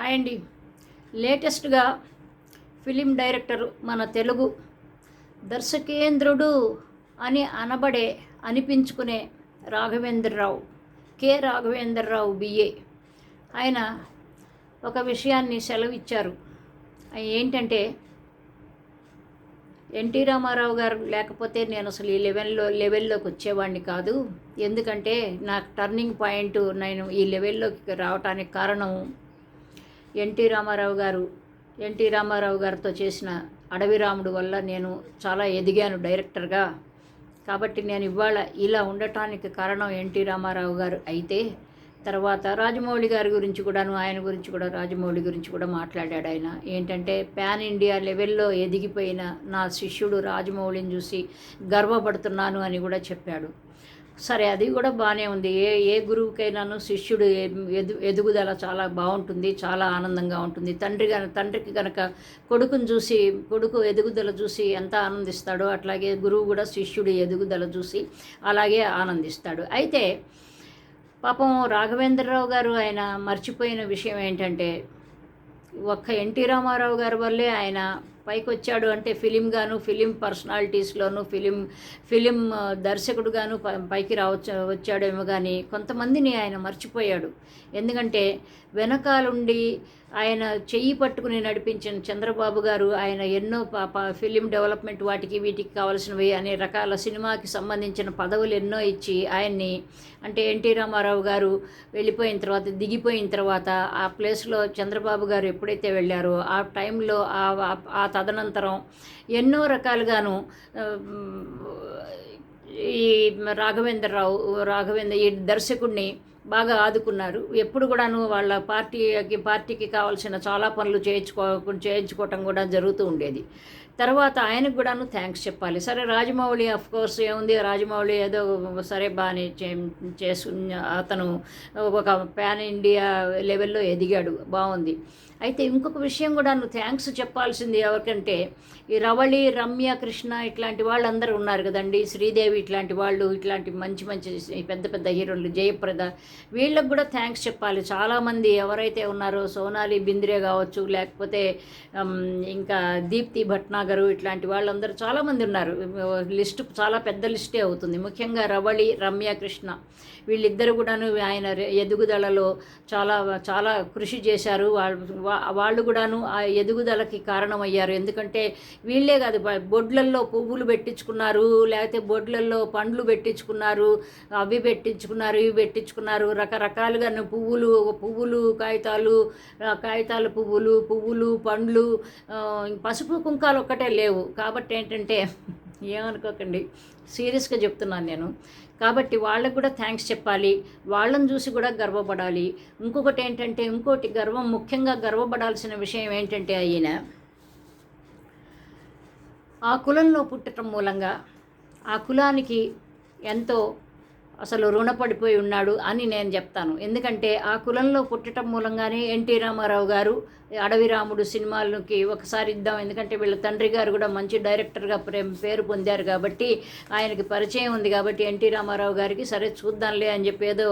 Hi అండి. లేటెస్ట్గా film director మన తెలుగు దర్శకేంద్రుడు అని అనబడే అనిపించుకునే రాఘవేంద్రరావు కె. రాఘవేంద్రరావు బిఏ ఆయన ఒక విషయాన్ని సెలవిచ్చారు. ఏంటంటే ఎన్టీ రామారావు గారు లేకపోతే నేను అసలు ఈ లెవెల్లో లెవెల్లోకి వచ్చేవాడిని కాదు. ఎందుకంటే నాకు టర్నింగ్ పాయింట్ నేను ఈ లెవెల్లోకి రావడానికి కారణం ఎన్టీ రామారావు గారు ఎన్టీ రామారావు గారితో చేసిన అడవి రాముడు వల్ల నేను చాలా ఎదిగాను డైరెక్టర్గా. కాబట్టి నేను ఇవాళ ఇలా ఉండటానికి కారణం ఎన్టీ రామారావు గారు అయితే తర్వాత రాజమౌళి గారి గురించి కూడాను ఆయన గురించి కూడా రాజమౌళి గురించి కూడా మాట్లాడాడు ఆయన. ఏంటంటే పాన్ ఇండియా లెవెల్లో ఎదిగిపోయిన నా శిష్యుడు రాజమౌళిని చూసి గర్వపడుతున్నాను అని కూడా చెప్పాడు. సరే అది కూడా బాగానే ఉంది. ఏ ఏ గురువుకైనాను శిష్యుడు ఎదు ఎదుగుదల చాలా బాగుంటుంది చాలా ఆనందంగా ఉంటుంది. తండ్రి గన తండ్రికి కనుక కొడుకుని చూసి కొడుకు ఎదుగుదల చూసి ఎంత ఆనందిస్తాడో అట్లాగే గురువు కూడా శిష్యుడి ఎదుగుదల చూసి అలాగే ఆనందిస్తాడు. అయితే పాపం రాఘవేంద్రరావు గారు ఆయన మర్చిపోయిన విషయం ఏంటంటే ఒక్క ఎన్టీ రామారావు గారి వల్లే ఆయన పైకి వచ్చాడు అంటే ఫిలిం గాను ఫిలిం పర్సనాలిటీస్లోను ఫిలిం ఫిలిం దర్శకుడుగాను పైకి రావచ్చు వచ్చాడేమో కానీ కొంతమందిని ఆయన మర్చిపోయాడు. ఎందుకంటే వెనకాలుండి ఆయన చెయ్యి పట్టుకుని నడిపించిన చంద్రబాబు గారు ఆయన ఎన్నో ప- ప- ఫిలిం డెవలప్మెంట్ వాటికి వీటికి కావాల్సినవి అనే రకాల సినిమాకి సంబంధించిన పదవులు ఎన్నో ఇచ్చి ఆయన్ని అంటే ఎన్టీ రామారావు గారు వెళ్ళిపోయిన తర్వాత దిగిపోయిన తర్వాత ఆ ప్లేస్లో చంద్రబాబు గారు ఎప్పుడైతే వెళ్ళారో ఆ టైంలో ఆ ఆ- ఆ తదనంతరం ఎన్నో రకాలుగాను ఈ రాఘవేంద్రరావు రాఘవేంద్ర ఈ దర్శకుడిని బాగా ఆదుకున్నారు. ఎప్పుడు కూడాను వాళ్ళ పార్టీకి పార్టీకి కావాల్సిన చాలా పనులు చేయించుకో చేయించుకోవటం కూడా జరుగుతూ ఉండేది. తర్వాత ఆయనకు కూడాను థ్యాంక్స్ చెప్పాలి. సరే రాజమౌళి అఫ్ కోర్స్ ఏముంది? రాజమౌళి ఏదో సరే బాగానే చే- చేసు అతను ఒక పాన్ ఇండియా లెవెల్లో ఎదిగాడు. బాగుంది. అయితే ఇంకొక విషయం కూడా నువ్వు థ్యాంక్స్ చెప్పాల్సింది ఎవరికంటే ఈ రవళి రమ్య కృష్ణ ఇట్లాంటి వాళ్ళందరూ ఉన్నారు కదండి. శ్రీదేవి ఇట్లాంటి వాళ్ళు ఇట్లాంటి మంచి మంచి పెద్ద పెద్ద హీరోలు జయప్రద. వీళ్ళకు కూడా థ్యాంక్స్ చెప్పాలి. చాలామంది ఎవరైతే ఉన్నారో సోనాలి బింద్రే కావచ్చు లేకపోతే ఇంకా దీప్తి భట్నా గారు ఇట్లాంటి వాళ్ళందరూ చాలామంది ఉన్నారు. లిస్టు చాలా పెద్ద లిస్టే అవుతుంది. ముఖ్యంగా రవళి రమ్య కృష్ణ వీళ్ళిద్దరు కూడాను ఆయన ఎదుగుదలలో చాలా చాలా కృషి చేశారు. వాళ్ళు వాళ్ళు కూడాను ఆ ఎదుగుదలకి కారణమయ్యారు. ఎందుకంటే వీళ్ళే కాదు బొడ్లల్లో పువ్వులు పెట్టించుకున్నారు లేకపోతే బొడ్లల్లో పండ్లు పెట్టించుకున్నారు అవి పెట్టించుకున్నారు ఇవి పెట్టించుకున్నారు రకరకాలుగా పువ్వులు పువ్వులు కాగితాలు కాగితాల పువ్వులు పువ్వులు పండ్లు పసుపు కుంకాలు ఒక్కటే లేవు. కాబట్టి ఏంటంటే ఏమనుకోకండి. సీరియస్గా చెప్తున్నాను నేను. కాబట్టి వాళ్ళకు కూడా థ్యాంక్స్ చెప్పాలి. వాళ్ళని చూసి కూడా గర్వపడాలి. ఇంకొకటి ఏంటంటే ఇంకోటి గర్వం ముఖ్యంగా గర్వపడాల్సిన విషయం ఏంటంటే ఆయన ఆ కులంలో పుట్టడం మూలంగా ఆ కులానికి ఎంతో అసలు రుణపడిపోయి ఉన్నాడు అని నేను చెప్తాను. ఎందుకంటే ఆ కులంలో పుట్టడం మూలంగానే ఎన్టీ రామారావు గారు అడవి రాముడు సినిమాలకి ఒకసారి ఇద్దాం. ఎందుకంటే వీళ్ళ తండ్రి గారు కూడా మంచి డైరెక్టర్గా పేరు పొందారు కాబట్టి ఆయనకి పరిచయం ఉంది కాబట్టి ఎన్టీ రామారావు గారికి సరే చూద్దాంలే అని చెప్పి ఏదో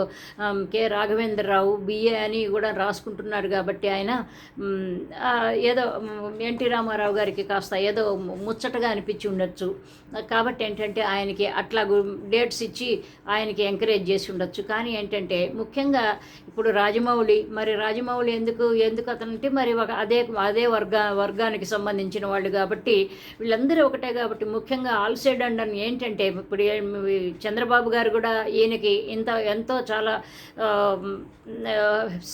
కె రాఘవేంద్రరావు బిఏ అని కూడా రాసుకుంటున్నాడు కాబట్టి ఆయన ఏదో ఎన్టీ రామారావు గారికి కాస్త ఏదో ముచ్చటగా అనిపించి ఉండొచ్చు. కాబట్టి ఏంటంటే ఆయనకి అట్లా డేట్స్ ఇచ్చి ఆయనకి ఎంకరేజ్ చేసి ఉండొచ్చు. కానీ ఏంటంటే ముఖ్యంగా ఇప్పుడు రాజమౌళి మరి రాజమౌళి ఎందుకు ఎందుకు అతనంటే మరి ఒక అదే అదే వర్గ వర్గానికి సంబంధించిన వాళ్ళు కాబట్టి వీళ్ళందరూ ఒకటే కాబట్టి ముఖ్యంగా ఆల్సైడ్ అండ్ అని ఏంటంటే ఇప్పుడు చంద్రబాబు గారు కూడా ఈయనకి ఇంత ఎంతో చాలా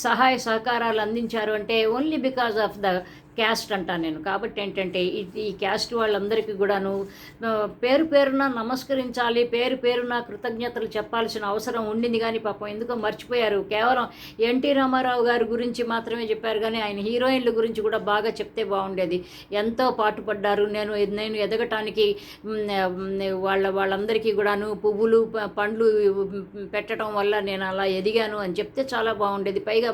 సహాయ సహకారాలు అందించారు అంటే only because of the caste అంటాను నేను. కాబట్టి ఏంటంటే ఈ ఈ క్యాస్ట్ వాళ్ళందరికీ కూడాను పేరు పేరున నమస్కరించాలి పేరు పేరున కృతజ్ఞతలు చెప్పాల్సిన అవసరం ఉండింది కానీ పాపం ఎందుకో మర్చిపోయారు. కేవలం ఎన్టీ రామారావు గారి గురించి మాత్రమే చెప్పారు కానీ ఆయన హీరోయిన్ల గురించి కూడా బాగా చెప్తే బాగుండేది. ఎంతో పాటుపడ్డారు. నేను నేను ఎదగటానికి వాళ్ళ వాళ్ళందరికీ కూడాను పువ్వులు పండ్లు పెట్టడం వల్ల నేను అలా ఎదిగాను అని చెప్తే చాలా బాగుండేది. పైగా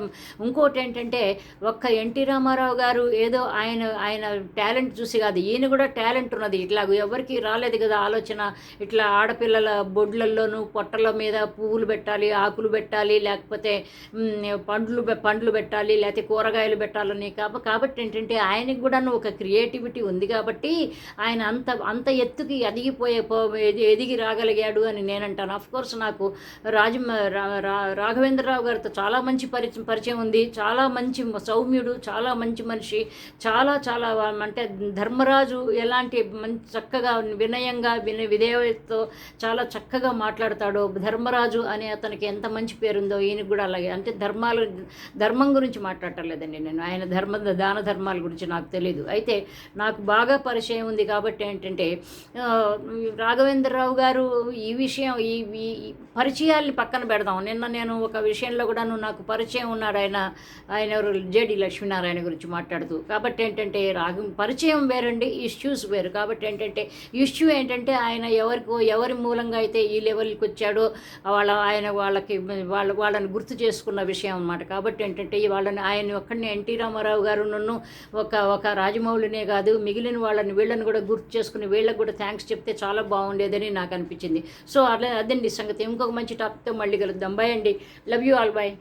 ఇంకోటి ఏంటంటే ఒక్క ఎన్టీ రామారావు గారు ఏ ఏదో ఆయన ఆయన టాలెంట్ చూసి కాదు ఈయన కూడా టాలెంట్ ఉన్నది. ఇట్లా ఎవరికి రాలేదు కదా ఆలోచన. ఇట్లా ఆడపిల్లల బొడ్లల్లోనూ పొట్టల మీద పువ్వులు పెట్టాలి ఆకులు పెట్టాలి లేకపోతే పండ్లు పండ్లు పెట్టాలి లేకపోతే కూరగాయలు పెట్టాలని. కాబట్టి కాబట్టి ఏంటంటే ఆయనకి కూడా ఒక క్రియేటివిటీ ఉంది కాబట్టి ఆయన అంత అంత ఎత్తుకి ఎదిగిపోయే పో- ఎది- ఎదిగి రాగలిగాడు అని నేనంటాను. కోర్స్ నాకు రాజ రా- రా- రాఘవేంద్రరావు గారితో చాలా మంచి పరిచయం పరిచయం ఉంది. చాలా మంచి సౌమ్యుడు చాలా మంచి మనిషి. చాలా చాలా అంటే ధర్మరాజు ఎలాంటి మంచి చక్కగా వినయంగా విన విధేయతతో చాలా చక్కగా మాట్లాడతాడో ధర్మరాజు అనే అతనికి ఎంత మంచి పేరుందో ఈయనకి కూడా అలాగే. అంటే ధర్మాలు ధర్మం గురించి మాట్లాడటం లేదండి నేను. ఆయన ధర్మ దాన ధర్మాల గురించి నాకు తెలియదు అయితే నాకు బాగా పరిచయం ఉంది కాబట్టి ఏంటంటే రాఘవేంద్రరావు గారు ఈ విషయం ఈ ఈ పరిచయాల్ని పక్కన పెడదాం. నిన్న నేను ఒక విషయంలో కూడాను నాకు పరిచయం ఉన్నాడు ఆయన. ఆయన జేడి లక్ష్మీనారాయణ గురించి మాట్లాడుతూ. కాబట్టి ఏంటంటే రాగం పరిచయం వేరండి ఇష్యూస్ వేరు. కాబట్టి ఏంటంటే ఇష్యూ ఏంటంటే ఆయన ఎవరికో ఎవరి మూలంగా అయితే ఈ లెవెల్కి వచ్చాడో వాళ్ళ ఆయన వాళ్ళకి వాళ్ళ వాళ్ళని గుర్తు చేసుకున్న విషయం అన్నమాట. కాబట్టి ఏంటంటే వాళ్ళని ఆయన ఒక్కడిని ఎన్టీ రామారావు గారు నన్ను ఒక ఒక రాజమౌళినే కాదు మిగిలిన వాళ్ళని వీళ్ళని కూడా గుర్తు చేసుకుని వీళ్ళకి కూడా థ్యాంక్స్ చెప్తే చాలా బాగుండేదని నాకు అనిపించింది. సో అలా అదండి సంగతి. ఇంకొక మంచి టాపిక్తో మళ్ళీ కలుద్దాం. బాయ్ అండి. Love you all bye